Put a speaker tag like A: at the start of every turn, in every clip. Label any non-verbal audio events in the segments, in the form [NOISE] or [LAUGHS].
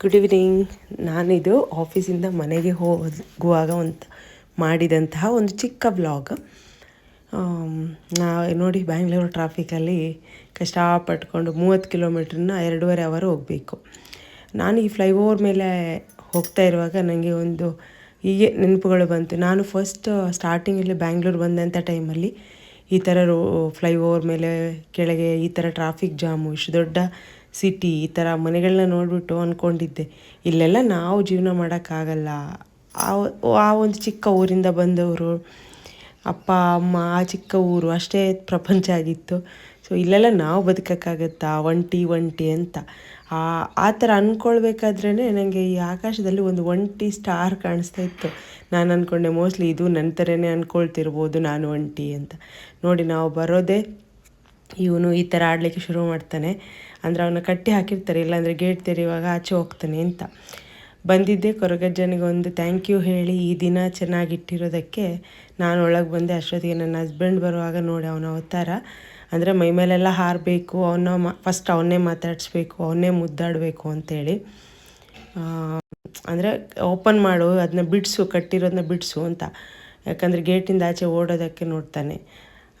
A: Good evening ನಾನಿದು ಆಫೀಸಿಂದ ಮನೆಗೆ ಹೋಗುವಾಗ ಒಂದು ಮಾಡಿದಂತಹ ಒಂದು ಚಿಕ್ಕ ಬ್ಲಾಗ್ ನಾ ನೋಡಿ ಬ್ಯಾಂಗ್ಳೂರು ಟ್ರಾಫಿಕಲ್ಲಿ ಕಷ್ಟಪಟ್ಕೊಂಡು ಮೂವತ್ತು ಕಿಲೋಮೀಟ್ರನ್ನ ಎರಡೂವರೆ ಅವರ್ ಹೋಗಬೇಕು. ನಾನು ಈ ಫ್ಲೈಓವರ್ ಮೇಲೆ ಹೋಗ್ತಾ ಇರುವಾಗ ನನಗೆ ಒಂದು ಹೀಗೆ ನೆನಪುಗಳು ಬಂತು. ನಾನು ಫಸ್ಟ್ ಸ್ಟಾರ್ಟಿಂಗಲ್ಲಿ ಬ್ಯಾಂಗ್ಳೂರು ಬಂದಂಥ ಟೈಮಲ್ಲಿ ಈ ಥರ ರೋ ಫ್ಲೈಓವರ್ ಮೇಲೆ ಕೆಳಗೆ ಈ ಥರ ಟ್ರಾಫಿಕ್ ಜಾಮು ಇಷ್ಟು ದೊಡ್ಡ ಸಿಟಿ ಈ ಥರ ಮನೆಗಳನ್ನ ನೋಡಿಬಿಟ್ಟು ಅಂದ್ಕೊಂಡಿದ್ದೆ ಇಲ್ಲೆಲ್ಲ ನಾವು ಜೀವನ ಮಾಡೋಕ್ಕಾಗಲ್ಲ. ಆ ಒಂದು ಚಿಕ್ಕ ಊರಿಂದ ಬಂದವರು, ಅಪ್ಪ, ಅಮ್ಮ, ಆ ಚಿಕ್ಕ ಊರು ಅಷ್ಟೇ ಪ್ರಪಂಚ ಆಗಿತ್ತು. ಸೊ ಇಲ್ಲೆಲ್ಲ ನಾವು ಬದುಕೋಕ್ಕಾಗತ್ತಾ? ಒಂಟಿ ಒಂಟಿ ಅಂತ. ಆ ಥರ ಅಂದ್ಕೊಳ್ಬೇಕಾದ್ರೇ ನನಗೆ ಈ ಆಕಾಶದಲ್ಲಿ ಒಂದು ಒಂಟಿ ಸ್ಟಾರ್ ಕಾಣಿಸ್ತಾ ಇತ್ತು. ನಾನು ಅಂದ್ಕೊಂಡೆ ಮೋಸ್ಟ್ಲಿ ಇದು ನನ್ನ ಥರನೇ ಅಂದ್ಕೊಳ್ತಿರ್ಬೋದು ನಾನು ಒಂಟಿ ಅಂತ. ನೋಡಿ, ನಾವು ಬರೋದೇ ಇವನು ಈ ಥರ ಆಡಲಿಕ್ಕೆ ಶುರು ಮಾಡ್ತಾನೆ. ಅಂದರೆ ಅವನ್ನ ಕಟ್ಟಿ ಹಾಕಿರ್ತಾರೆ, ಇಲ್ಲಾಂದರೆ ಗೇಟ್ ತೆರೆಯುವಾಗ ಆಚೆ ಹೋಗ್ತಾನೆ ಅಂತ. ಬಂದಿದ್ದೆ ಕೊರಗಜ್ಜನಿಗೆ ಒಂದು ಥ್ಯಾಂಕ್ ಯು ಹೇಳಿ, ಈ ದಿನ ಚೆನ್ನಾಗಿಟ್ಟಿರೋದಕ್ಕೆ ನಾನು ಒಳಗೆ ಬಂದೆ. ಅಷ್ಟೊತ್ತಿಗೆ ನನ್ನ ಹಸ್ಬೆಂಡ್ ಬರುವಾಗ ನೋಡಿ ಅವನ ಅವತಾರ. ಅಂದರೆ ಮೈ ಮೇಲೆಲ್ಲ ಹಾರಬೇಕು, ಅವನ್ನ ಮಾ ಫಸ್ಟ್ ಅವನ್ನೇ ಮಾತಾಡಿಸ್ಬೇಕು, ಅವನ್ನೇ ಮುದ್ದಾಡಬೇಕು ಅಂತೇಳಿ. ಅಂದರೆ ಓಪನ್ ಮಾಡು ಅದನ್ನ ಬಿಡಿಸು ಕಟ್ಟಿರೋದನ್ನ ಬಿಡಿಸು ಅಂತ. ಯಾಕಂದರೆ ಗೇಟಿಂದ ಆಚೆ ಓಡೋದಕ್ಕೆ ನೋಡ್ತಾನೆ.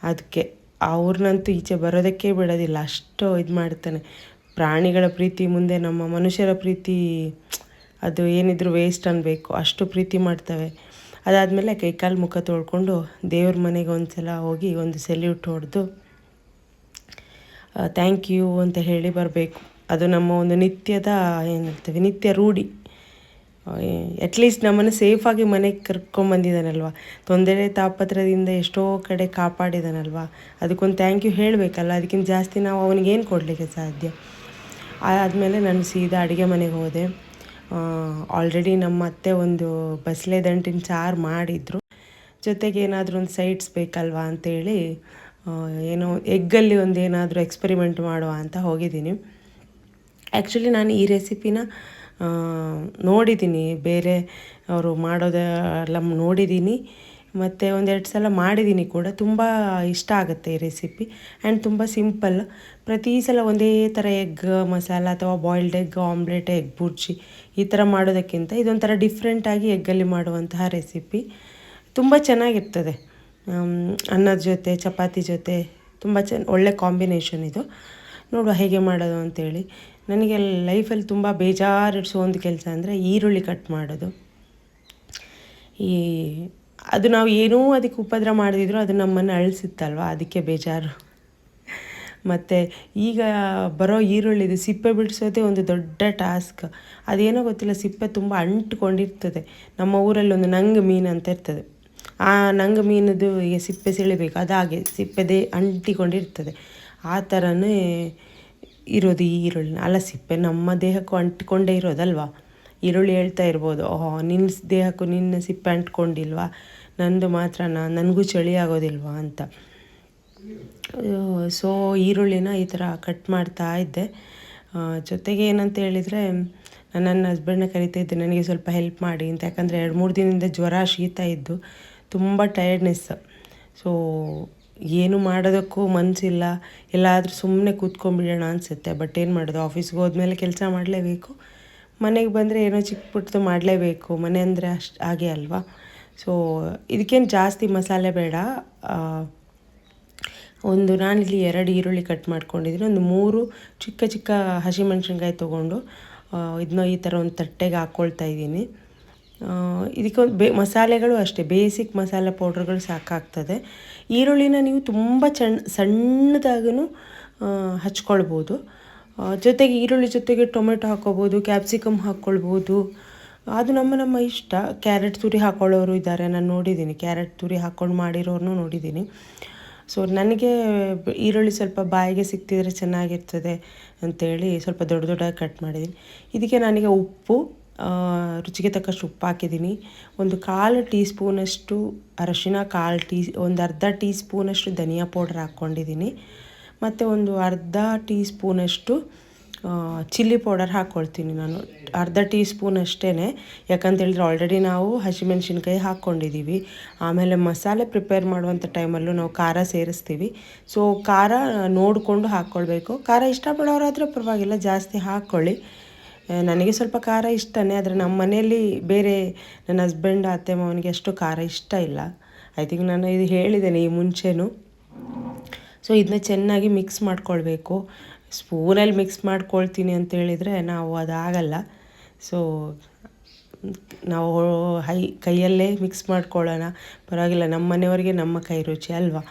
A: ಅದಕ್ಕೆ ಅವ್ರನ್ನಂತೂ ಈಚೆ ಬರೋದಕ್ಕೆ ಬಿಡೋದಿಲ್ಲ, ಅಷ್ಟು ಇದು ಮಾಡ್ತಾನೆ. ಪ್ರಾಣಿಗಳ ಪ್ರೀತಿ ಮುಂದೆ ನಮ್ಮ ಮನುಷ್ಯರ ಪ್ರೀತಿ, ಅದು ಏನಿದ್ರು ವೇಸ್ಟ್ ಅನ್ನಬೇಕು ಅಷ್ಟು ಪ್ರೀತಿ ಮಾಡ್ತವೆ. ಅದಾದಮೇಲೆ ಕೈಕಾಲು ಮುಖ ತೊಳ್ಕೊಂಡು ದೇವ್ರ ಮನೆಗೆ ಒಂದು ಸಲ ಹೋಗಿ ಒಂದು ಸೆಲ್ಯೂಟ್ ಹೊಡೆದು ಥ್ಯಾಂಕ್ ಯು ಅಂತ ಹೇಳಿ ಬರಬೇಕು. ಅದು ನಮ್ಮ ಒಂದು ನಿತ್ಯದ ಏನಿರ್ತೀವಿ ನಿತ್ಯ ರೂಢಿ. ಅಟ್ಲೀಸ್ಟ್ ನಮ್ಮನ್ನು ಸೇಫಾಗಿ ಮನೆಗೆ ಕರ್ಕೊಂಬಂದಿದ್ದಾನಲ್ವ ತೊಂದರೆ ತಾಪತ್ರದಿಂದ ಎಷ್ಟೋ ಕಡೆ ಕಾಪಾಡಿದಾನಲ್ವ ಅದಕ್ಕೊಂದು ಥ್ಯಾಂಕ್ ಯು ಹೇಳಬೇಕಲ್ಲ, ಅದಕ್ಕಿಂತ ಜಾಸ್ತಿ ನಾವು ಅವನಿಗೆ ಏನು ಕೊಡಲಿಕ್ಕೆ ಸಾಧ್ಯ? ಆದಮೇಲೆ ನಾನು ಸೀದಾ ಅಡುಗೆ ಮನೆಗೆ ಹೋದೆ. ಆಲ್ರೆಡಿ ನಮ್ಮ ಅತ್ತೆ ಒಂದು ಬಸಳೆ ದಂಟಿನ ಚಾರ್ ಮಾಡಿದರು. ಜೊತೆಗೆ ಏನಾದರೂ ಒಂದು ಸೈಡ್ಸ್ ಬೇಕಲ್ವಾ ಅಂತೇಳಿ ಏನೋ ಎಗ್ಗಲ್ಲಿ ಒಂದು ಏನಾದರೂ ಎಕ್ಸ್ಪೆರಿಮೆಂಟ್ ಮಾಡುವ ಅಂತ ಹೋಗಿದ್ದೀನಿ. ಆ್ಯಕ್ಚುಲಿ ನಾನು ಈ ರೆಸಿಪಿನ ನೋಡಿದ್ದೀನಿ ಬೇರೆ ಅವರು ಮಾಡೋದೆಲ್ಲ ನೋಡಿದ್ದೀನಿ ಮತ್ತು ಒಂದೆರಡು ಸಲ ಮಾಡಿದ್ದೀನಿ ಕೂಡ. ತುಂಬ ಇಷ್ಟ ಆಗುತ್ತೆ ಈ ರೆಸಿಪಿ ಆ್ಯಂಡ್ ತುಂಬ ಸಿಂಪಲ್ ಪ್ರತಿ ಸಲ ಒಂದೇ ಥರ ಎಗ್ ಮಸಾಲ ಅಥವಾ boiled egg omelette egg bhurji ಈ ಥರ ಮಾಡೋದಕ್ಕಿಂತ ಇದೊಂಥರ ಡಿಫ್ರೆಂಟಾಗಿ ಎಗ್ಗಲ್ಲಿ ಮಾಡುವಂತಹ ರೆಸಿಪಿ ತುಂಬ ಚೆನ್ನಾಗಿರ್ತದೆ. ಅನ್ನದ ಜೊತೆ, ಚಪಾತಿ ಜೊತೆ ತುಂಬ ಚೆನ್ನ ಒಳ್ಳೆ ಕಾಂಬಿನೇಷನ್ ಇದು. ನೋಡುವ ಹೇಗೆ ಮಾಡೋದು ಅಂತೇಳಿ. ನನಗೆ ಲೈಫಲ್ಲಿ ತುಂಬ ಬೇಜಾರಿಡಿಸೋ ಒಂದು ಕೆಲಸ ಅಂದರೆ ಈರುಳ್ಳಿ ಕಟ್ ಮಾಡೋದು. ಈ ಅದು ನಾವು ಏನೂ ಅದಕ್ಕೆ ಉಪದ್ರ ಮಾಡಿದ್ರು ಅದು ನಮ್ಮನ್ನು ಅಳಿಸುತ್ತಲ್ವ? ಅದಕ್ಕೆ ಬೇಜಾರು. ಮತ್ತು ಈಗ ಬರೋ ಈರುಳ್ಳಿದು ಸಿಪ್ಪೆ ಬಿಡಿಸೋದೇ ಒಂದು ದೊಡ್ಡ ಟಾಸ್ಕ್. ಅದೇನೋ ಗೊತ್ತಿಲ್ಲ, ಸಿಪ್ಪೆ ತುಂಬ ಅಂಟ್ಕೊಂಡಿರ್ತದೆ. ನಮ್ಮ ಊರಲ್ಲಿ ಒಂದು ನಂಗ್ ಮೀನು ಅಂತ ಇರ್ತದೆ. ಆ ನಂಗೆ ಮೀನದು ಈಗ ಸಿಪ್ಪೆ ಸೆಳಿಬೇಕು. ಅದಾಗೆ ಸಿಪ್ಪೆದೇ ಅಂಟಿಕೊಂಡಿರ್ತದೆ. ಆ ಥರನೇ ಇರೋದು ಈ ಈರುಳ್ಳಿನ. ಅಲ್ಲ ಸಿಪ್ಪೆ ನಮ್ಮ ದೇಹಕ್ಕೂ ಅಂಟ್ಕೊಂಡೇ ಇರೋದಲ್ವಾ? ಈರುಳ್ಳಿ ಹೇಳ್ತಾ ಇರ್ಬೋದು, ಓಹೋ ನಿನ್ನ ದೇಹಕ್ಕೂ ನಿನ್ನ ಸಿಪ್ಪೆ ಅಂಟ್ಕೊಂಡಿಲ್ವಾ? ನಂದು ಮಾತ್ರ ನನಗೂ ಚಳಿ ಆಗೋದಿಲ್ವಾ? ಅಂತ. ಸೊ, ಈರುಳ್ಳಿನ ಈ ಥರ ಕಟ್ ಮಾಡ್ತಾ ಇದ್ದೆ. ಜೊತೆಗೆ ಏನಂತ ಹೇಳಿದರೆ ನಾನು ನನ್ನ ಹಸ್ಬೆಂಡ್ನ ಕರಿತಾ ಇದ್ದೆ, ನನಗೆ ಸ್ವಲ್ಪ ಹೆಲ್ಪ್ ಮಾಡಿ ಅಂತ. ಯಾಕಂದರೆ ಎರಡು ಮೂರು ದಿನದಿಂದ ಜ್ವರ ಶೀತ ಇದ್ದು, ತುಂಬ ಟಯರ್ಡ್ನೆಸ್ ಸೊ ಏನು ಮಾಡೋದಕ್ಕೂ ಮನಸ್ಸಿಲ್ಲ ಎಲ್ಲಾದರೂ ಸುಮ್ಮನೆ ಕೂತ್ಕೊಂಡ್ಬಿಡೋಣ ಅನಿಸುತ್ತೆ. ಬಟ್ ಏನು ಮಾಡೋದು? ಆಫೀಸ್ಗೆ ಹೋದ್ಮೇಲೆ ಕೆಲಸ ಮಾಡಲೇಬೇಕು. ಮನೆಗೆ ಬಂದರೆ ಏನೋ ಚಿಕ್ಕ ಪುಟ್ಟದು ಮಾಡಲೇಬೇಕು. ಮನೆ ಅಂದರೆ ಅಷ್ಟು ಹಾಗೆ ಅಲ್ವಾ? ಸೊ ಇದಕ್ಕೇನು ಜಾಸ್ತಿ ಮಸಾಲೆ ಬೇಡ. ಒಂದು ನಾನಿಲ್ಲಿ ಎರಡು ಈರುಳ್ಳಿ ಕಟ್ ಮಾಡ್ಕೊಂಡಿದ್ದೀನಿ. ಒಂದು ಮೂರು ಚಿಕ್ಕ ಚಿಕ್ಕ ಹಸಿಮೆಣ್ಸಿನ್ಕಾಯಿ ತೊಗೊಂಡು ಇದನ್ನ ಈ ಥರ ಒಂದು ತಟ್ಟೆಗೆ ಹಾಕ್ಕೊಳ್ತಾ ಇದ್ದೀನಿ. ಇದಕ್ಕೊಂದು ಬೇ, ಮಸಾಲೆಗಳು ಅಷ್ಟೇ, ಬೇಸಿಕ್ ಮಸಾಲೆ ಪೌಡ್ರ್ಗಳು ಸಾಕಾಗ್ತದೆ. ಈರುಳ್ಳಿನ ನೀವು ತುಂಬ ಚಣ್ ಸಣ್ಣದಾಗೂ ಹಚ್ಕೊಳ್ಬೋದು. ಜೊತೆಗೆ ಈರುಳ್ಳಿ ಜೊತೆಗೆ ಟೊಮೆಟೊ ಹಾಕ್ಕೊಬೋದು ಕ್ಯಾಪ್ಸಿಕಮ್ ಹಾಕ್ಕೊಳ್ಬೋದು. ಅದು ನಮ್ಮ ನಮ್ಮ ಇಷ್ಟ. ಕ್ಯಾರೆಟ್ ತುರಿ ಹಾಕ್ಕೊಳ್ಳೋರು ಇದ್ದಾರೆ, ನಾನು ನೋಡಿದ್ದೀನಿ. ಕ್ಯಾರೆಟ್ ತುರಿ ಹಾಕ್ಕೊಂಡು ಮಾಡಿರೋರನ್ನೂ ನೋಡಿದ್ದೀನಿ. ಸೊ, ನನಗೆ ಈರುಳ್ಳಿ ಸ್ವಲ್ಪ ಬಾಯಿಗೆ ಸಿಕ್ತಿದ್ರೆ ಚೆನ್ನಾಗಿರ್ತದೆ ಅಂತೇಳಿ ಸ್ವಲ್ಪ ದೊಡ್ಡ ದೊಡ್ಡ ಕಟ್ ಮಾಡಿದ್ದೀನಿ. ಇದಕ್ಕೆ ನನಗೆ ಉಪ್ಪು ರುಚಿಗೆ ತಕ್ಕಷ್ಟು ಉಪ್ಪು ಹಾಕಿದ್ದೀನಿ. ಒಂದು ಕಾಲು ಟೀ ಸ್ಪೂನಷ್ಟು ಅರಶಿನ, ಕಾಲು ಟೀ, ಒಂದು ಅರ್ಧ ಟೀ ಸ್ಪೂನಷ್ಟು ಧನಿಯಾ ಪೌಡ್ರ್ ಹಾಕ್ಕೊಂಡಿದ್ದೀನಿ. ಮತ್ತು ಒಂದು ಅರ್ಧ ಟೀ ಸ್ಪೂನಷ್ಟು ಚಿಲ್ಲಿ ಪೌಡರ್ ಹಾಕ್ಕೊಳ್ತೀನಿ ನಾನು. ಅರ್ಧ ಟೀ ಸ್ಪೂನ್ ಅಷ್ಟೇ ಯಾಕಂತೇಳಿದ್ರೆ ಆಲ್ರೆಡಿ ನಾವು ಹಸಿಮೆಣ್ಸಿನ್ಕಾಯಿ ಹಾಕ್ಕೊಂಡಿದ್ದೀವಿ ಆಮೇಲೆ ಮಸಾಲೆ ಪ್ರಿಪೇರ್ ಮಾಡುವಂಥ ಟೈಮಲ್ಲೂ ನಾವು ಖಾರ ಸೇರಿಸ್ತೀವಿ. ಸೊ ಖಾರ ನೋಡಿಕೊಂಡು ಹಾಕ್ಕೊಳ್ಬೇಕು. ಖಾರ ಇಷ್ಟಪಡೋರಾದರೆ ಪರವಾಗಿಲ್ಲ, ಜಾಸ್ತಿ ಹಾಕ್ಕೊಳ್ಳಿ. ನನಗೆ ಸ್ವಲ್ಪ ಖಾರ ಇಷ್ಟನೇ, ಆದರೆ ನಮ್ಮ ಮನೆಯಲ್ಲಿ ಬೇರೆ ನನ್ನ ಹಸ್ಬೆಂಡ್ ಅತ್ತೆ ಮಾವನಿಗೆ ಅಷ್ಟು ಖಾರ ಇಷ್ಟ ಇಲ್ಲ. ಐ ಥಿಂಕ್ ನಾನು ಇದು ಹೇಳಿದ್ದೇನೆ ಈ ಮುಂಚೆನೂ. ಸೊ ಇದನ್ನ ಚೆನ್ನಾಗಿ ಮಿಕ್ಸ್ ಮಾಡ್ಕೊಳ್ಬೇಕು. ಸ್ಪೂನಲ್ಲಿ ಮಿಕ್ಸ್ ಮಾಡ್ಕೊಳ್ತೀನಿ ಅಂತ ಹೇಳಿದರೆ ನಾವು ಅದಾಗಲ್ಲ. ಸೊ ನಾವು ಹೈ, ಕೈಯಲ್ಲೇ ಮಿಕ್ಸ್ ಮಾಡ್ಕೊಳ್ಳೋಣ. ಪರವಾಗಿಲ್ಲ, ನಮ್ಮ ಮನೆಯವರಿಗೆ ನಮ್ಮ ಕೈ ರುಚಿ ಅಲ್ವಾ?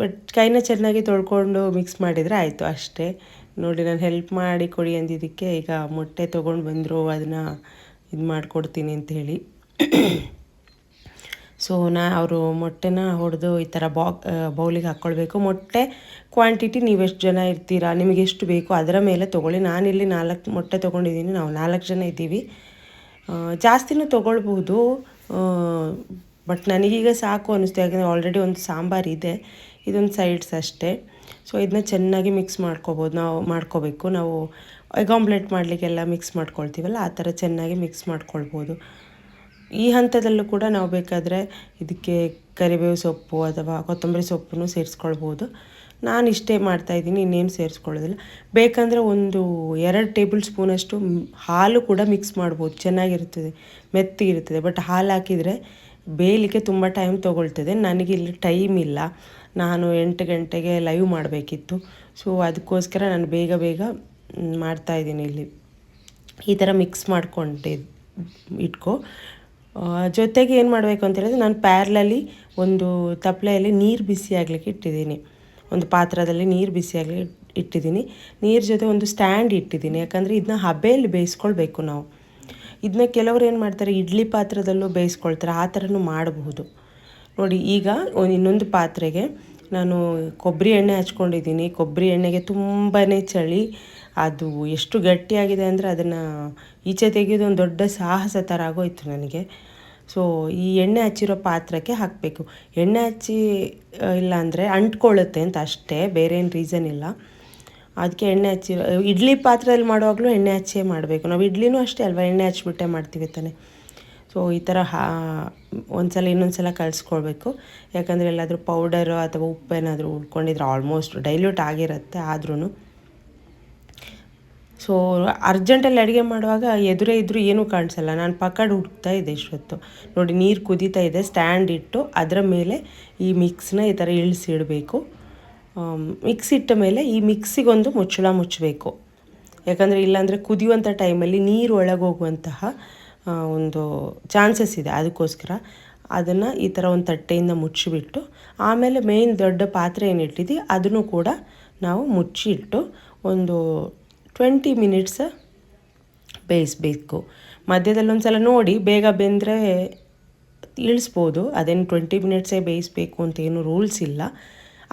A: ಬಟ್ ಕೈನ ಚೆನ್ನಾಗಿ ತೊಳ್ಕೊಂಡು ಮಿಕ್ಸ್ ಮಾಡಿದರೆ ಆಯಿತು ಅಷ್ಟೇ. ನೋಡಿ, ನಾನು ಹೆಲ್ಪ್ ಮಾಡಿ ಕೊಡಿ ಅಂದಿದ್ದಕ್ಕೆ ಈಗ ಮೊಟ್ಟೆ ತೊಗೊಂಡು ಬಂದರು, ಅದನ್ನು ಇದು ಮಾಡಿಕೊಡ್ತೀನಿ ಅಂತ ಹೇಳಿ. ಸೊ ನಾ ಅವರು ಮೊಟ್ಟೆನ ಹೊಡೆದು ಈ ಥರ ಬಾ ಬೌಲಿಗೆ ಹಾಕ್ಕೊಳ್ಬೇಕು ಮೊಟ್ಟೆ ಕ್ವಾಂಟಿಟಿ ನೀವೆಷ್ಟು ಜನ ಇರ್ತೀರಾ, ನಿಮಗೆ ಎಷ್ಟು ಬೇಕು ಅದರ ಮೇಲೆ ತೊಗೊಳ್ಳಿ. ನಾನಿಲ್ಲಿ ನಾಲ್ಕು ಮೊಟ್ಟೆ ತೊಗೊಂಡಿದ್ದೀನಿ, ನಾವು ನಾಲ್ಕು ಜನ ಇದ್ದೀವಿ. ಜಾಸ್ತಿನೂ ತೊಗೊಳ್ಬೋದು ಬಟ್ ನನಗೀಗ ಸಾಕು ಅನ್ನಿಸ್ತು ಯಾಕಂದರೆ ಆಲ್ರೆಡಿ ಒಂದು ಸಾಂಬಾರು ಇದೆ, ಇದೊಂದು ಸೈಡ್ಸ್ ಅಷ್ಟೇ. ಸೊ ಇದನ್ನ ಚೆನ್ನಾಗಿ ಮಿಕ್ಸ್ ಮಾಡ್ಕೋಬೋದು. ನಾವು ಮಾಡ್ಕೋಬೇಕು. ನಾವು ಎಗ್ ಆಮ್ಲೆಟ್ ಮಾಡಲಿಕ್ಕೆಲ್ಲ ಮಿಕ್ಸ್ ಮಾಡ್ಕೊಳ್ತೀವಲ್ಲ, ಆ ಥರ ಚೆನ್ನಾಗಿ ಮಿಕ್ಸ್ ಮಾಡ್ಕೊಳ್ಬೋದು. ಈ ಹಂತದಲ್ಲೂ ಕೂಡ ನಾವು ಬೇಕಾದರೆ ಇದಕ್ಕೆ ಕರಿಬೇವು ಸೊಪ್ಪು ಅಥವಾ ಕೊತ್ತಂಬರಿ ಸೊಪ್ಪನ್ನು ಸೇರಿಸ್ಕೊಳ್ಬೋದು. ನಾನು ಇಷ್ಟೇ ಮಾಡ್ತಾಯಿದ್ದೀನಿ ಇನ್ನೇನು ಸೇರಿಸ್ಕೊಳ್ಳೋದಿಲ್ಲ. ಬೇಕಂದರೆ ಒಂದು ಎರಡು ಟೇಬಲ್ ಸ್ಪೂನಷ್ಟು ಹಾಲು ಕೂಡ ಮಿಕ್ಸ್ ಮಾಡ್ಬೋದು. ಚೆನ್ನಾಗಿರ್ತದೆ ಮೆತ್ತಿಗಿರ್ತದೆ ಬಟ್ ಹಾಲು ಹಾಕಿದರೆ ಬೇಯಲಿಕ್ಕೆ ತುಂಬ ಟೈಮ್ ತೊಗೊಳ್ತದೆ. ನನಗಿಲ್ಲಿ ಟೈಮ್ ಇಲ್ಲ. ನಾನು ಎಂಟು ಗಂಟೆಗೆ ಲೈವ್ ಮಾಡಬೇಕಿತ್ತು. ಸೊ ಅದಕ್ಕೋಸ್ಕರ ನಾನು ಬೇಗ ಬೇಗ ಮಾಡ್ತಾಯಿದ್ದೀನಿ ಇಲ್ಲಿ. ಈ ಥರ ಮಿಕ್ಸ್ ಮಾಡ್ಕೊಂಡೆ, ಇಟ್ಕೊ. ಜೊತೆಗೆ ಏನು ಮಾಡಬೇಕು ಅಂತ ಹೇಳಿದ್ರೆ ನಾನು ಪ್ಯಾರ್ಲಲ್ಲಿ ಒಂದು ತಪ್ಪಲೆಯಲ್ಲಿ ನೀರು ಬಿಸಿ ಆಗಲಿಕ್ಕೆ ಇಟ್ಟಿದ್ದೀನಿ. ಒಂದು ಪಾತ್ರದಲ್ಲಿ ನೀರು ಬಿಸಿ ಬಿಸಿಯಾಗಲಿ ಇಟ್ಟಿದ್ದೀನಿ. ನೀರು ಜೊತೆ ಒಂದು ಸ್ಟ್ಯಾಂಡ್ ಇಟ್ಟಿದ್ದೀನಿ. ಯಾಕಂದರೆ ಇದನ್ನ ಹಬೆಯಲ್ಲಿ ಬೇಯಿಸ್ಕೊಳ್ಬೇಕು ನಾವು. ಇದನ್ನ ಕೆಲವರು ಏನು ಮಾಡ್ತಾರೆ, ಇಡ್ಲಿ ಪಾತ್ರದಲ್ಲೂ ಬೇಯಿಸ್ಕೊಳ್ತಾರೆ. ಆ ಥರನೂ ಮಾಡಬಹುದು. ನೋಡಿ, ಈಗ ಇನ್ನೊಂದು ಪಾತ್ರೆಗೆ ನಾನು ಕೊಬ್ಬರಿ ಎಣ್ಣೆ ಹಚ್ಕೊಂಡಿದ್ದೀನಿ. ಕೊಬ್ಬರಿ ಎಣ್ಣೆಗೆ ತುಂಬಾ ಚಳಿ. ಅದು ಎಷ್ಟು ಗಟ್ಟಿಯಾಗಿದೆ ಅಂದರೆ ಅದನ್ನು ಈಚೆ ತೆಗೆಯೋದು ಒಂದು ದೊಡ್ಡ ಸಾಹಸ ಥರ ಆಗೋಯ್ತು ನನಗೆ. ಸೊ ಈ ಎಣ್ಣೆ ಹಚ್ಚಿರೋ ಪಾತ್ರಕ್ಕೆ ಹಾಕಬೇಕು. ಎಣ್ಣೆ ಹಚ್ಚಿ ಇಲ್ಲ ಅಂದರೆ ಅಂಟ್ಕೊಳ್ಳುತ್ತೆ ಅಂತ ಅಷ್ಟೇ, ಬೇರೆ ಏನು ರೀಸನ್ ಇಲ್ಲ. ಅದಕ್ಕೆ ಎಣ್ಣೆ ಹಚ್ಚಿರೋ, ಇಡ್ಲಿ ಪಾತ್ರೆಯಲ್ಲಿ ಮಾಡುವಾಗಲೂ ಎಣ್ಣೆ ಹಚ್ಚೇ ಮಾಡಬೇಕು. ನಾವು ಇಡ್ಲಿನೂ ಅಷ್ಟೇ ಅಲ್ವಾ, ಎಣ್ಣೆ ಹಚ್ಬಿಟ್ಟೆ ಮಾಡ್ತೀವಿ ತಾನೆ. ಸೊ ಈ ಥರ ಹಾ, ಒಂದ್ಸಲ ಇನ್ನೊಂದು ಸಲ ಕಲಿಸ್ಕೊಳ್ಬೇಕು ಯಾಕಂದರೆ ಎಲ್ಲಾದರೂ ಪೌಡರು ಅಥವಾ ಉಪ್ಪು ಏನಾದರೂ ಉಳ್ಕೊಂಡಿದ್ರೆ ಆಲ್ಮೋಸ್ಟ್ ಡೈಲ್ಯೂಟ್ ಆಗಿರುತ್ತೆ ಆದ್ರೂ ಸೊ ಅರ್ಜೆಂಟಲ್ಲಿ ಅಡುಗೆ ಮಾಡುವಾಗ ಎದುರೇ ಇದ್ದರೂ ಏನೂ ಕಾಣಿಸಲ್ಲ. ನಾನು ಪಕ್ಕಡ್ ಹುಡುಕ್ತಾ ಇದ್ದೆ ಇಷ್ಟೊತ್ತು. ನೋಡಿ, ನೀರು ಕುದೀತಾ ಇದೆ. ಸ್ಟ್ಯಾಂಡ್ ಇಟ್ಟು ಅದರ ಮೇಲೆ ಈ ಮಿಕ್ಸ್ನ ಈ ಥರ ಇಳಿಸಿಡಬೇಕು ಮಿಕ್ಸ್ ಇಟ್ಟ ಮೇಲೆ ಈ ಮಿಕ್ಸಿಗೊಂದು ಮುಚ್ಚಳ ಮುಚ್ಚಬೇಕು. ಯಾಕಂದರೆ ಇಲ್ಲಾಂದರೆ ಕುದಿಯುವಂಥ ಟೈಮಲ್ಲಿ ನೀರು ಒಳಗೋಗುವಂತಹ ಒಂದು ಚಾನ್ಸಸ್ ಇದೆ ಅದಕ್ಕೋಸ್ಕರ. ಅದನ್ನು ಈ ಥರ ಒಂದು ತಟ್ಟೆಯಿಂದ ಮುಚ್ಚಿಬಿಟ್ಟು, ಆಮೇಲೆ ಮೇಯ್ನ್ ದೊಡ್ಡ ಪಾತ್ರೆ ಏನಿಟ್ಟಿದ್ದಿ ಅದನ್ನು ಕೂಡ ನಾವು ಮುಚ್ಚಿಟ್ಟು ಒಂದು ಟ್ವೆಂಟಿ ಮಿನಿಟ್ಸ್ ಬೇಯಿಸಬೇಕು. ಮಧ್ಯದಲ್ಲಿ ಒಂದು ಸಲ ನೋಡಿ, ಬೇಗ ಬೆಂದರೆ ಇಳಿಸ್ಬೋದು. ಅದೇನು ಟ್ವೆಂಟಿ ಮಿನಿಟ್ಸೇ ಬೇಯಿಸಬೇಕು ಅಂತ ಏನು ರೂಲ್ಸ್ ಇಲ್ಲ.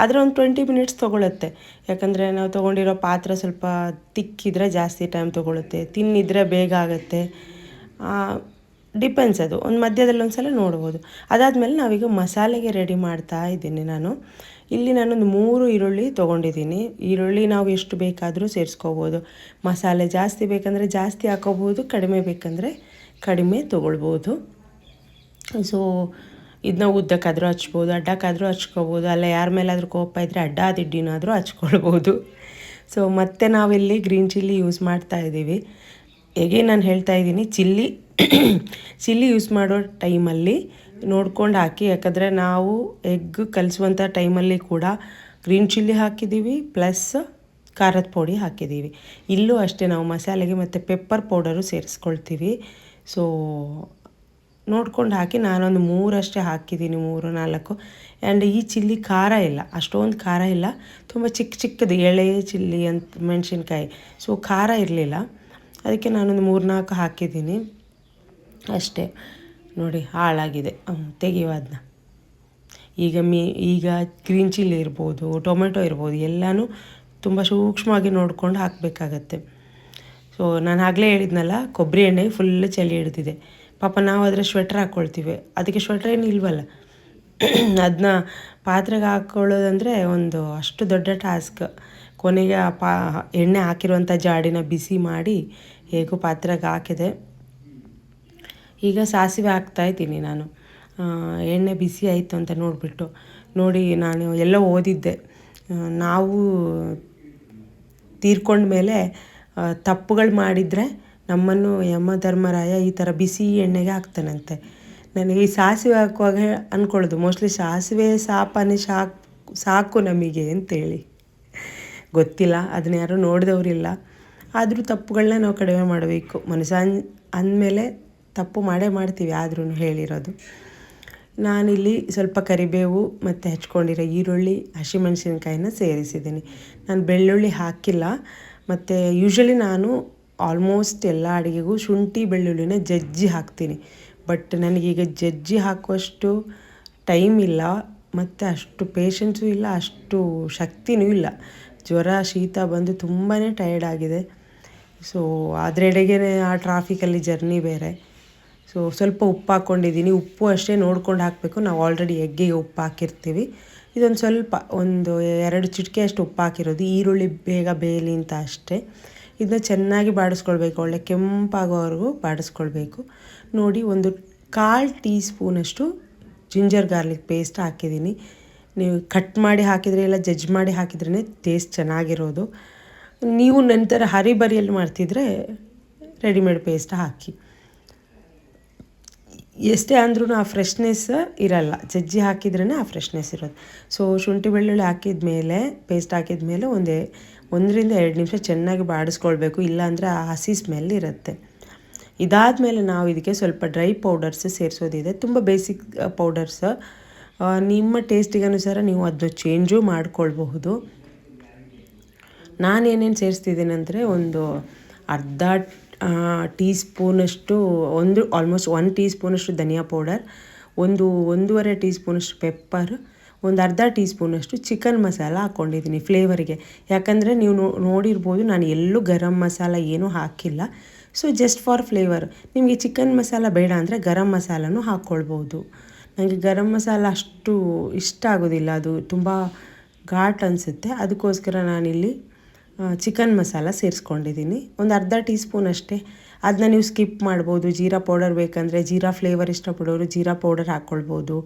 A: ಆದರೆ ಒಂದು ಟ್ವೆಂಟಿ ಮಿನಿಟ್ಸ್ ತೊಗೊಳುತ್ತೆ. ಯಾಕಂದರೆ ನಾವು ತೊಗೊಂಡಿರೋ ಪಾತ್ರ ಸ್ವಲ್ಪ ತಿಕ್ಕಿದ್ರೆ ಜಾಸ್ತಿ ಟೈಮ್ ತೊಗೊಳುತ್ತೆ. ತಿನ್ನಿದ್ರೆ ಬೇಗ ಆಗುತ್ತೆ. ಡಿಪೆಂಡ್ಸ್ ಅದು. ಒಂದು ಮಧ್ಯದಲ್ಲಿ ಒಂದು ಸಲ ನೋಡ್ಬೋದು. ಅದಾದಮೇಲೆ ನಾವೀಗ ಮಸಾಲೆಗೆ ರೆಡಿ ಮಾಡ್ತಾ ಇದ್ದೀನಿ ನಾನು. ಇಲ್ಲಿ ನಾನೊಂದು ಮೂರು ಈರುಳ್ಳಿ ತೊಗೊಂಡಿದ್ದೀನಿ. ಈರುಳ್ಳಿ ನಾವು ಎಷ್ಟು ಬೇಕಾದರೂ ಸೇರಿಸ್ಕೋಬೋದು. ಮಸಾಲೆ ಜಾಸ್ತಿ ಬೇಕಂದರೆ ಜಾಸ್ತಿ ಹಾಕೋಬೋದು, ಕಡಿಮೆ ಬೇಕಂದರೆ ಕಡಿಮೆ ತೊಗೊಳ್ಬೋದು. ಸೊ ಇದನ್ನ ಉದ್ದಕ್ಕಾದರೂ ಹಚ್ಬೋದು, ಅಡ್ಡಕ್ಕಾದರೂ ಹಚ್ಕೋಬೋದು. ಅಲ್ಲ, ಯಾರ ಮೇಲಾದರೂ ಕೋಪ ಇದ್ದರೆ ಅಡ್ಡ ದಿಡ್ಡಿನಾದರೂ ಹಚ್ಕೊಳ್ಬೋದು. ಸೊ ಮತ್ತೆ ನಾವಿಲ್ಲಿ ಗ್ರೀನ್ ಚಿಲ್ಲಿ ಯೂಸ್ ಮಾಡ್ತಾ ಇದ್ದೀವಿ. ಹೇಗೆ ನಾನು ಹೇಳ್ತಾ ಇದ್ದೀನಿ, ಚಿಲ್ಲಿ ಚಿಲ್ಲಿ ಯೂಸ್ ಮಾಡೋ ಟೈಮಲ್ಲಿ ನೋಡ್ಕೊಂಡು ಹಾಕಿ, ಯಾಕಂದರೆ ನಾವು ಎಗ್ ಕಲಿಸುವಂಥ ಟೈಮಲ್ಲಿ ಕೂಡ ಗ್ರೀನ್ ಚಿಲ್ಲಿ ಹಾಕಿದ್ದೀವಿ ಪ್ಲಸ್ ಖಾರದ ಪುಡಿ ಹಾಕಿದ್ದೀವಿ ಇಲ್ಲೂ ಅಷ್ಟೇ ನಾವು ಮಸಾಲೆಗೆ ಮತ್ತು ಪೆಪ್ಪರ್ ಪೌಡರು ಸೇರಿಸ್ಕೊಳ್ತೀವಿ. ಸೊ ನೋಡ್ಕೊಂಡು ಹಾಕಿ ನಾನೊಂದು ಮೂರಷ್ಟೇ ಹಾಕಿದ್ದೀನಿ ಮೂರು, ನಾಲ್ಕು. ಆ್ಯಂಡ್ ಈ ಚಿಲ್ಲಿ ಖಾರ ಇಲ್ಲ, ಅಷ್ಟೊಂದು ಖಾರ ಇಲ್ಲ. ತುಂಬ ಚಿಕ್ಕ ಚಿಕ್ಕದು ಎಳೆ ಚಿಲ್ಲಿ ಅಂತ ಮೆಣಸಿನ್ಕಾಯಿ. ಸೊ ಖಾರ ಇರಲಿಲ್ಲ. ಅದಕ್ಕೆ ನಾನೊಂದು ಮೂರು ನಾಲ್ಕು ಹಾಕಿದ್ದೀನಿ. ಅಷ್ಟೇ. ನೋಡಿ, ಹಾಳಾಗಿದೆ. ತೆಗೆಯುವ ಅದನ್ನ ಈಗ ಮೀ, ಈಗ ಗ್ರೀನ್ ಚಿಲ್ಲಿ ಇರ್ಬೋದು, ಟೊಮೆಟೊ ಇರ್ಬೋದು, ಎಲ್ಲನೂ ತುಂಬ ಸೂಕ್ಷ್ಮವಾಗಿ ನೋಡ್ಕೊಂಡು ಹಾಕಬೇಕಾಗತ್ತೆ. ಸೊ ನಾನು ಆಗಲೇ ಹೇಳಿದ್ನಲ್ಲ, ಕೊಬ್ಬರಿ ಎಣ್ಣೆ ಫುಲ್ ಚಳಿ ಹಿಡ್ದಿದೆ. ಪಾಪ ನಾವು ಅದರ ಸ್ವೆಟ್ರ್ ಹಾಕ್ಕೊಳ್ತೀವಿ ಅದಕ್ಕೆ ಸ್ವೆಟ್ರ್ ಏನು ಇಲ್ವಲ್ಲ. [CLEARS THROAT] ಅದನ್ನ ಪಾತ್ರೆಗೆ ಹಾಕ್ಕೊಳ್ಳೋದಂದರೆ ಒಂದು ಅಷ್ಟು ದೊಡ್ಡ ಟಾಸ್ಕ್ ಕೊನೆಗೆ ಆ ಪಾ, ಎಣ್ಣೆ ಹಾಕಿರುವಂಥ ಜಾಡಿನ ಬಿಸಿ ಮಾಡಿ ಹೇಗೂ ಪಾತ್ರೆಗೆ ಹಾಕಿದೆ. ಈಗ ಸಾಸಿವೆ ಹಾಕ್ತಾಯಿದ್ದೀನಿ ನಾನು. ಎಣ್ಣೆ ಬಿಸಿ ಆಯಿತು ಅಂತ ನೋಡಿಬಿಟ್ಟು ನೋಡಿ ನಾನು ಎಲ್ಲ ಓದಿದ್ದೆ. ನಾವು ತೀರ್ಕೊಂಡ ಮೇಲೆ ತಪ್ಪುಗಳು ಮಾಡಿದರೆ ನಮ್ಮನ್ನು ಯಮ ಧರ್ಮರಾಯ ಈ ಥರ ಬಿಸಿ ಎಣ್ಣೆಗೆ ಹಾಕ್ತಾನಂತೆ. ನನಗೆ ಈ ಸಾಸಿವೆ ಹಾಕುವಾಗ ಅಂದ್ಕೊಳ್ಳೋದು ಮೋಸ್ಟ್ಲಿ ಸಾಸಿವೆ ಸಾಪನೆ ಸಾಕು ಸಾಕು ನಮಗೆ ಅಂತೇಳಿ. ಗೊತ್ತಿಲ್ಲ, ಅದನ್ನ ಯಾರೂ ನೋಡಿದವರಿಲ್ಲ. ಆದರೂ ತಪ್ಪುಗಳನ್ನ ನಾವು ಕಡಿಮೆ ಮಾಡಬೇಕು. ಮನುಷ್ಯ ಅನ್ ಅಂದಮೇಲೆ ತಪ್ಪು ಮಾಡೇ ಮಾಡ್ತೀವಿ ಆದ್ರೂ ಹೇಳಿರೋದು. ನಾನಿಲ್ಲಿ ಸ್ವಲ್ಪ ಕರಿಬೇವು ಮತ್ತು ಹಚ್ಕೊಂಡಿರೋ ಈರುಳ್ಳಿ ಹಸಿಮೆಣಸಿನ್ಕಾಯಿನ ಸೇರಿಸಿದ್ದೀನಿ. ನಾನು ಬೆಳ್ಳುಳ್ಳಿ ಹಾಕಿಲ್ಲ. ಮತ್ತು ಯೂಶ್ವಲಿ ನಾನು ಆಲ್ಮೋಸ್ಟ್ ಎಲ್ಲ ಅಡುಗೆಗೂ ಶುಂಠಿ ಬೆಳ್ಳುಳ್ಳಿನ ಜಜ್ಜಿ ಹಾಕ್ತೀನಿ. ಬಟ್ ನನಗೀಗ ಜಜ್ಜಿ ಹಾಕುವಷ್ಟು ಟೈಮ್ ಇಲ್ಲ. ಮತ್ತು ಅಷ್ಟು ಪೇಷನ್ಸು ಇಲ್ಲ, ಅಷ್ಟು ಶಕ್ತಿನೂ ಇಲ್ಲ. ಜ್ವರ, ಶೀತ ಬಂದು ತುಂಬಾ ಟಯರ್ಡ್ ಆಗಿದೆ. ಸೊ ಅದರೆಡೆಗೆ ಆ ಟ್ರಾಫಿಕಲ್ಲಿ ಜರ್ನಿ ಬೇರೆ. ಸೊ ಸ್ವಲ್ಪ ಉಪ್ಪು ಹಾಕ್ಕೊಂಡಿದ್ದೀನಿ ಉಪ್ಪು ಅಷ್ಟೇ ನೋಡ್ಕೊಂಡು ಹಾಕಬೇಕು. ನಾವು ಆಲ್ರೆಡಿ ಎಗ್ಗಿಗೆ ಉಪ್ಪು ಹಾಕಿರ್ತೀವಿ. ಇದೊಂದು ಸ್ವಲ್ಪ, ಒಂದು ಎರಡು ಚಿಟಿಕೆ ಅಷ್ಟು ಉಪ್ಪು ಹಾಕಿರೋದು. ಈರುಳ್ಳಿ ಬೇಗ ಬೇಯಲಿ ಅಂತ ಅಷ್ಟೇ. ಇದನ್ನ ಚೆನ್ನಾಗಿ ಬಾಡಿಸ್ಕೊಳ್ಬೇಕು. ಒಳ್ಳೆ ಕೆಂಪಾಗೋವರೆಗೂ ಬಾಡಿಸ್ಕೊಳ್ಬೇಕು. ನೋಡಿ, ಒಂದು ಕಾಲು ಟೀ ಸ್ಪೂನಷ್ಟು ಜಿಂಜರ್ ಗಾರ್ಲಿಕ್ ಪೇಸ್ಟ್ ಹಾಕಿದ್ದೀನಿ ನೀವು ಕಟ್ ಮಾಡಿ ಹಾಕಿದರೆ ಇಲ್ಲ ಜಜ್ ಮಾಡಿ ಹಾಕಿದ್ರೇ ಟೇಸ್ಟ್ ಚೆನ್ನಾಗಿರೋದು. ನೀವು ನಂತರ ಹರಿಬರಿಯಲ್ಲಿ ಮಾಡ್ತಿದ್ರೆ ರೆಡಿಮೇಡ್ ಪೇಸ್ಟ್ ಹಾಕಿ. ಎಷ್ಟೇ ಅಂದ್ರೂ ಆ ಫ್ರೆಶ್ನೆಸ್ ಇರಲ್ಲ. ಜಜ್ಜಿ ಹಾಕಿದ್ರೇ ಆ ಫ್ರೆಶ್ನೆಸ್ ಇರೋದು. ಸೊ ಶುಂಠಿ ಬೆಳ್ಳುಳ್ಳಿ ಹಾಕಿದ ಮೇಲೆ ಪೇಸ್ಟ್ ಹಾಕಿದ ಮೇಲೆ ಒಂದೇ, ಒಂದರಿಂದ ಎರಡು ನಿಮಿಷ ಚೆನ್ನಾಗಿ ಬಾಡಿಸ್ಕೊಳ್ಬೇಕು. ಇಲ್ಲಾಂದರೆ ಆ ಹಸಿ ಸ್ಮೆಲ್ ಇರುತ್ತೆ. ಇದಾದ ಮೇಲೆ ನಾವು ಇದಕ್ಕೆ ಸ್ವಲ್ಪ ಡ್ರೈ ಪೌಡರ್ಸ್ ಸೇರಿಸೋದಿದೆ. ತುಂಬ ಬೇಸಿಕ್ ಪೌಡರ್ಸ್ ನಿಮ್ಮ ಟೇಸ್ಟಿಗೆ ಅನುಸಾರ ನೀವು ಅದನ್ನ ಚೇಂಜು ಮಾಡ್ಕೊಳ್ಬಹುದು. ನಾನೇನೇನು ಸೇರಿಸ್ತಿದ್ದೀನಿ ಅಂದರೆ ಒಂದು ಅರ್ಧ ಟೀ ಸ್ಪೂನಷ್ಟು ಒಂದು ಆಲ್ಮೋಸ್ಟ್ ಒನ್ ಟೀ ಸ್ಪೂನಷ್ಟು ಧನಿಯಾ ಪೌಡರ್, ಒಂದು, ಒಂದೂವರೆ ಟೀ ಸ್ಪೂನಷ್ಟು ಪೆಪ್ಪರ್, ಒಂದು ಅರ್ಧ ಟೀ ಸ್ಪೂನಷ್ಟು ಚಿಕನ್ ಮಸಾಲ ಹಾಕ್ಕೊಂಡಿದ್ದೀನಿ ಫ್ಲೇವರಿಗೆ. ಯಾಕಂದರೆ ನೀವು ನೋಡಿರ್ಬೋದು ನಾನು ಎಲ್ಲೂ ಗರಂ ಮಸಾಲ ಏನೂ ಹಾಕಿಲ್ಲ. ಸೊ ಜಸ್ಟ್ ಫಾರ್ ಫ್ಲೇವರ್ ನಿಮಗೆ ಚಿಕನ್ ಮಸಾಲ ಬೇಡ ಅಂದರೆ ಗರಂ ಮಸಾಲನೂ ಹಾಕ್ಕೊಳ್ಬೋದು. ನನಗೆ ಗರಂ ಮಸಾಲ ಅಷ್ಟು ಇಷ್ಟ ಆಗೋದಿಲ್ಲ. ಅದು ತುಂಬ ಘಾಟ್ ಅನಿಸುತ್ತೆ. ಅದಕ್ಕೋಸ್ಕರ ನಾನಿಲ್ಲಿ ಚಿಕನ್ ಮಸಾಲ ಸೇರಿಸ್ಕೊಂಡಿದ್ದೀನಿ. ಒಂದು ಅರ್ಧ ಟೀ ಸ್ಪೂನ್ ಅಷ್ಟೇ. ಅದನ್ನ ನೀವು ಸ್ಕಿಪ್ ಮಾಡ್ಬೋದು. ಜೀರಾ ಪೌಡರ್ ಬೇಕಂದರೆ ಜೀರಾ ಫ್ಲೇವರ್ ಇಷ್ಟಪಡೋರು ಜೀರಾ ಪೌಡರ್ ಹಾಕ್ಕೊಳ್ಬೋದು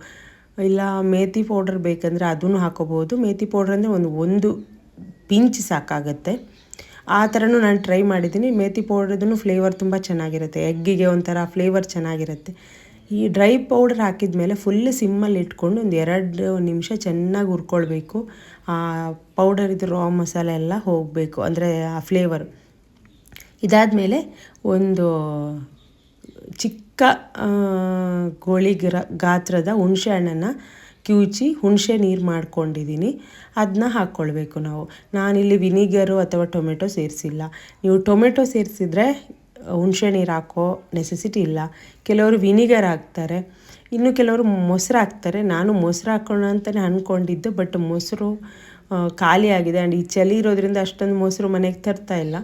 A: ಇಲ್ಲ, ಮೇತಿ ಪೌಡರ್ ಬೇಕಂದರೆ ಅದನ್ನು ಹಾಕೋಬೋದು. ಮೇತಿ ಪೌಡರ್ ಅಂದರೆ ಒಂದು ಒಂದು ಪಿಂಚ್ ಸಾಕಾಗತ್ತೆ. ಆ ಥರನೂ ನಾನು ಟ್ರೈ ಮಾಡಿದ್ದೀನಿ. ಮೇಥಿ ಪೌಡ್ರದ್ದು ಫ್ಲೇವರ್ ತುಂಬ ಚೆನ್ನಾಗಿರುತ್ತೆ. ಎಗ್ಗಿಗೆ ಒಂಥರ ಫ್ಲೇವರ್ ಚೆನ್ನಾಗಿರುತ್ತೆ. ಈ ಡ್ರೈ ಪೌಡರ್ ಹಾಕಿದ ಮೇಲೆ ಫುಲ್ ಸಿಮ್ಮಲ್ಲಿ ಇಟ್ಕೊಂಡು ಒಂದು ಎರಡು ನಿಮಿಷ ಚೆನ್ನಾಗಿ ಹುರ್ಕೊಳ್ಬೇಕು. ಆ ಪೌಡರ್ ಇದು ರಾ ಮಸಾಲೆ ಎಲ್ಲ ಹೋಗಬೇಕು, ಅಂದರೆ ಆ ಫ್ಲೇವರ್ ಇದಾದಮೇಲೆ ಒಂದು ಚಿಕ್ಕ ಗೋಳಿ ಗಿರ, ಗಾತ್ರದ ಹುಣಸೆ ಹಣ್ಣನ್ನು ಕಿವುಚಿ ಹುಣಸೆ ನೀರು ಮಾಡ್ಕೊಂಡಿದ್ದೀನಿ ಅದನ್ನ ಹಾಕ್ಕೊಳ್ಬೇಕು ನಾವು. ನಾನಿಲ್ಲಿ ವಿನಿಗರು ಅಥವಾ ಟೊಮೆಟೊ ಸೇರಿಸಿಲ್ಲ. ನೀವು ಟೊಮೆಟೊ ಸೇರಿಸಿದ್ರೆ ಹುಣಸೆ ನೀರು ಹಾಕೋ ನೆಸೆಸಿಟಿ ಇಲ್ಲ. ಕೆಲವರು ವಿನಿಗರ್ ಹಾಕ್ತಾರೆ. ಇನ್ನು ಕೆಲವರು ಮೊಸರು ಹಾಕ್ತಾರೆ. ನಾನು ಮೊಸರು ಹಾಕೋಣ ಅಂತಲೇ ಅಂದ್ಕೊಂಡಿದ್ದು ಬಟ್ ಮೊಸರು ಖಾಲಿ ಆಗಿದೆ. ಆ್ಯಂಡ್ ಈ ಚಳಿ ಇರೋದ್ರಿಂದ ಅಷ್ಟೊಂದು ಮೊಸರು ಮನೆಗೆ ತರ್ತಾ ಇಲ್ಲ.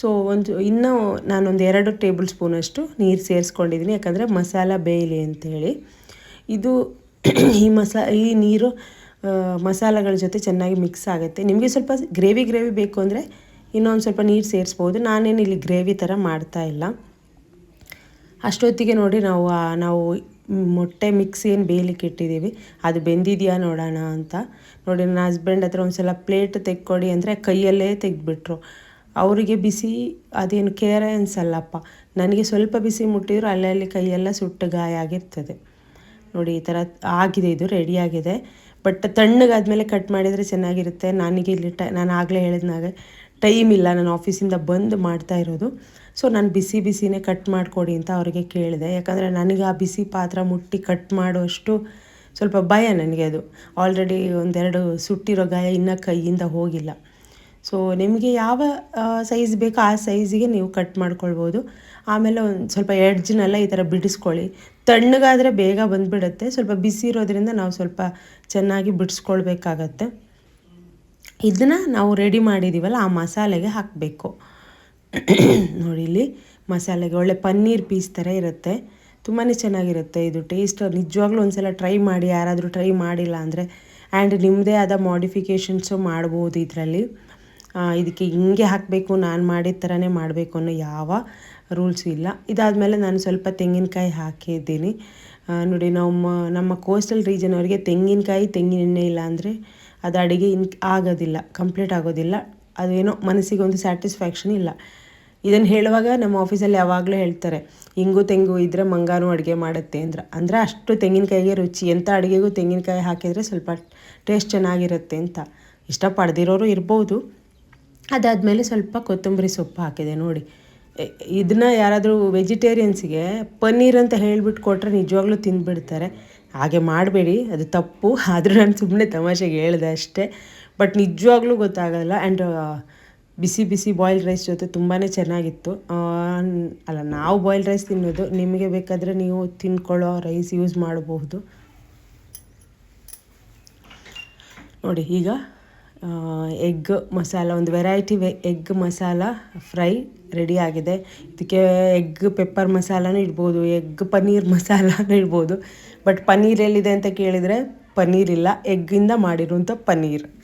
A: ಸೊ ಒಂದು, ಇನ್ನೂ ನಾನೊಂದು ಎರಡು ಟೇಬಲ್ ಸ್ಪೂನಷ್ಟು ನೀರು ಸೇರಿಸ್ಕೊಂಡಿದ್ದೀನಿ. ಯಾಕಂದರೆ ಮಸಾಲ ಬೇಯಲಿ ಅಂತೇಳಿ. ಇದು ಈ ಮಸಾ, ಈ ನೀರು ಮಸಾಲೆಗಳ ಜೊತೆ ಚೆನ್ನಾಗಿ ಮಿಕ್ಸ್ ಆಗುತ್ತೆ. ನಿಮಗೆ ಸ್ವಲ್ಪ ಗ್ರೇವಿ ಗ್ರೇವಿ ಬೇಕು ಅಂದರೆ ಇನ್ನೊಂದು ಸ್ವಲ್ಪ ನೀರು ಸೇರಿಸ್ಬೋದು. ನಾನೇನು ಇಲ್ಲಿ ಗ್ರೇವಿ ಥರ ಮಾಡ್ತಾ ಇಲ್ಲ. ಅಷ್ಟೊತ್ತಿಗೆ ನೋಡಿ ನಾವು ನಾವು ಮೊಟ್ಟೆ ಮಿಕ್ಸಿ ಏನು ಬೇಯಲಿಕ್ಕೆ ಇಟ್ಟಿದ್ದೀವಿ. ಅದು ಬೆಂದಿದೆಯಾ ನೋಡೋಣ ಅಂತ. ನೋಡಿ, ನನ್ನ ಹಸ್ಬೆಂಡ್ ಹತ್ರ ಒಂದು ಸಲ ಪ್ಲೇಟ್ ತೆಕ್ಕೊಡಿ ಅಂದರೆ ಕೈಯಲ್ಲೇ ತೆಗೆದ್ಬಿಟ್ರು. ಅವರಿಗೆ ಬಿಸಿ, ಅದೇನು ಕೇರೆ ಅನ್ಸಲ್ಲಪ್ಪ ನನಗೆ ಸ್ವಲ್ಪ ಬಿಸಿ ಮುಟ್ಟಿದ್ರು ಅಲ್ಲಲ್ಲಿ ಕೈಯೆಲ್ಲ ಸುಟ್ಟು ಗಾಯ ಆಗಿರ್ತದೆ. ನೋಡಿ, ಈ ಥರ ಆಗಿದೆ ಇದು ರೆಡಿಯಾಗಿದೆ ಬಟ್ ತಣ್ಣಗಾದ್ಮೇಲೆ ಕಟ್ ಮಾಡಿದರೆ ಚೆನ್ನಾಗಿರುತ್ತೆ. ನನಗೆ ಇಲ್ಲಿ ಟ, ನಾನು ಆಗಲೇ ಹೇಳಿದ್ನಾಗೆ ಟೈಮ್ ಇಲ್ಲ, ನಾನು ಆಫೀಸಿಂದ ಬಂದು ಮಾಡ್ತಾ ಇರೋದು. ಸೊ ನಾನು ಬಿಸಿ ಬಿಸಿನೇ ಕಟ್ ಮಾಡಿಕೊಡಿ ಅಂತ ಅವರಿಗೆ ಕೇಳಿದೆ. ಯಾಕಂದರೆ ನನಗೆ ಆ ಬಿಸಿ ಪಾತ್ರ ಮುಟ್ಟಿ ಕಟ್ ಮಾಡುವಷ್ಟು ಸ್ವಲ್ಪ ಭಯ ನನಗೆ ಅದು. ಆಲ್ರೆಡಿ ಒಂದೆರಡು ಸುಟ್ಟಿರೋ ಗಾಯ ಇನ್ನೂ ಕೈಯಿಂದ ಹೋಗಿಲ್ಲ. ಸೊ ನಿಮಗೆ ಯಾವ ಸೈಜ್ ಬೇಕೋ ಆ ಸೈಜಿಗೆ ನೀವು ಕಟ್ ಮಾಡ್ಕೊಳ್ಬೋದು. ಆಮೇಲೆ ಒಂದು ಸ್ವಲ್ಪ ಎಡ್ಜ್ನೆಲ್ಲ ಈ ಥರ ಬಿಡಿಸ್ಕೊಳ್ಳಿ. ತಣ್ಣಗಾದರೆ ಬೇಗ ಬಂದುಬಿಡುತ್ತೆ. ಸ್ವಲ್ಪ ಬಿಸಿ ಇರೋದ್ರಿಂದ ನಾವು ಸ್ವಲ್ಪ ಚೆನ್ನಾಗಿ ಬಿಡಿಸ್ಕೊಳ್ಬೇಕಾಗತ್ತೆ. ಇದನ್ನು ನಾವು ರೆಡಿ ಮಾಡಿದ್ದೀವಲ್ಲ ಆ ಮಸಾಲೆಗೆ ಹಾಕಬೇಕು. ನೋಡಿ ಇಲ್ಲಿ ಮಸಾಲೆಗೆ ಒಳ್ಳೆ ಪನ್ನೀರ್ ಪೀಸ್ ಥರ ಇರುತ್ತೆ. ತುಂಬಾ ಚೆನ್ನಾಗಿರುತ್ತೆ ಇದು ಟೇಸ್ಟ್ ನಿಜವಾಗ್ಲೂ ಒಂದು ಸಲ ಟ್ರೈ ಮಾಡಿ, ಯಾರಾದರೂ ಟ್ರೈ ಮಾಡಿಲ್ಲ ಅಂದರೆ ಆ್ಯಂಡ್ ನಿಮ್ಮದೇ ಆದ ಮಾಡಿಫಿಕೇಷನ್ಸು ಮಾಡ್ಬೋದು ಇದರಲ್ಲಿ. ಇದಕ್ಕೆ ಹಿಂಗೆ ಹಾಕಬೇಕು, ನಾನು ಮಾಡಿದ ಥರನೇ ಮಾಡಬೇಕು ಅನ್ನೋ ಯಾವ ರೂಲ್ಸು ಇಲ್ಲ. ಇದಾದಮೇಲೆ ನಾನು ಸ್ವಲ್ಪ ತೆಂಗಿನಕಾಯಿ ಹಾಕಿದ್ದೀನಿ. ನೋಡಿ ನಮ್ಮ ನಮ್ಮ ಕೋಸ್ಟಲ್ ರೀಜನ್ ಅವರಿಗೆ ತೆಂಗಿನಕಾಯಿ, ತೆಂಗಿನೆಣ್ಣೆ ಇಲ್ಲ ಅಂದರೆ ಅದು ಅಡುಗೆ ಇನ್ ಆಗೋದಿಲ್ಲ, ಕಂಪ್ಲೀಟ್ ಆಗೋದಿಲ್ಲ. ಅದೇನೋ ಮನಸ್ಸಿಗೆ ಒಂದು ಸ್ಯಾಟಿಸ್ಫ್ಯಾಕ್ಷನ್ ಇಲ್ಲ. ಇದನ್ನು ಹೇಳುವಾಗ ನಮ್ಮ ಆಫೀಸಲ್ಲಿ ಯಾವಾಗಲೂ ಹೇಳ್ತಾರೆ ಹಿಂಗು ತೆಂಗು ಇದ್ದರೆ ಮಂಗಾನು ಅಡುಗೆ ಮಾಡುತ್ತೆ ಅಂದ್ರೆ. ಅಂದರೆ ಅಷ್ಟು ತೆಂಗಿನಕಾಯಿಗೆ ರುಚಿ, ಎಂಥ ಅಡುಗೆಗೂ ತೆಂಗಿನಕಾಯಿ ಹಾಕಿದರೆ ಸ್ವಲ್ಪ ಟೇಸ್ಟ್ ಚೆನ್ನಾಗಿರುತ್ತೆ ಅಂತ. ಇಷ್ಟಪಡ್ದಿರೋರು ಇರ್ಬೋದು. ಅದಾದಮೇಲೆ ಸ್ವಲ್ಪ ಕೊತ್ತಂಬರಿ ಸೊಪ್ಪು ಹಾಕಿದೆ ನೋಡಿ. ಇದನ್ನ ಯಾರಾದರೂ ವೆಜಿಟೇರಿಯನ್ಸಿಗೆ ಪನ್ನೀರ್ ಅಂತ ಹೇಳ್ಬಿಟ್ಟು ಕೊಟ್ಟರೆ ನಿಜವಾಗ್ಲೂ ತಿಂದ್ಬಿಡ್ತಾರೆ. ಹಾಗೆ ಮಾಡಬೇಡಿ, ಅದು ತಪ್ಪು. [LAUGHS] ಆದರೂ ನಾನು ಸುಮ್ಮನೆ ತಮಾಷೆಗೆ ಹೇಳಿದೆ ಅಷ್ಟೇ. ಬಟ್ ನಿಜವಾಗ್ಲೂ ಗೊತ್ತಾಗಲ್ಲ. ಆ್ಯಂಡ್ ಬಿಸಿ ಬಿಸಿ ಬಾಯ್ಲ್ಡ್ ರೈಸ್ ಜೊತೆ ತುಂಬಾ ಚೆನ್ನಾಗಿತ್ತು. ಅಲ್ಲ, ನಾವು ಬಾಯ್ಲ್ಡ್ ರೈಸ್ ತಿನ್ನೋದು. ನಿಮಗೆ ಬೇಕಾದರೆ ನೀವು ತಿನ್ಕೊಳ್ಳೋ ರೈಸ್ ಯೂಸ್ ಮಾಡಬಹುದು. ನೋಡಿ, ಈಗ ಎಗ್ ಮಸಾಲ, ಒಂದು ವೆರೈಟಿ ವೆ, ಎಗ್ ಮಸಾಲ ಫ್ರೈ ರೆಡಿ ಆಗಿದೆ. ಇದಕ್ಕೆ ಎಗ್ ಪೆಪ್ಪರ್ ಮಸಾಲನೂ ಇಡ್ಬೋದು, ಎಗ್ ಪನ್ನೀರ್ ಮಸಾಲನೂ ಇಡ್ಬೋದು. ಬಟ್ ಪನ್ನೀರ್ ಎಲ್ಲಿದೆ ಅಂತ ಕೇಳಿದರೆ, ಪನ್ನೀರ್ ಇಲ್ಲ, ಎಗ್ಗಿಂದ ಮಾಡಿರುವಂಥ ಪನ್ನೀರ್.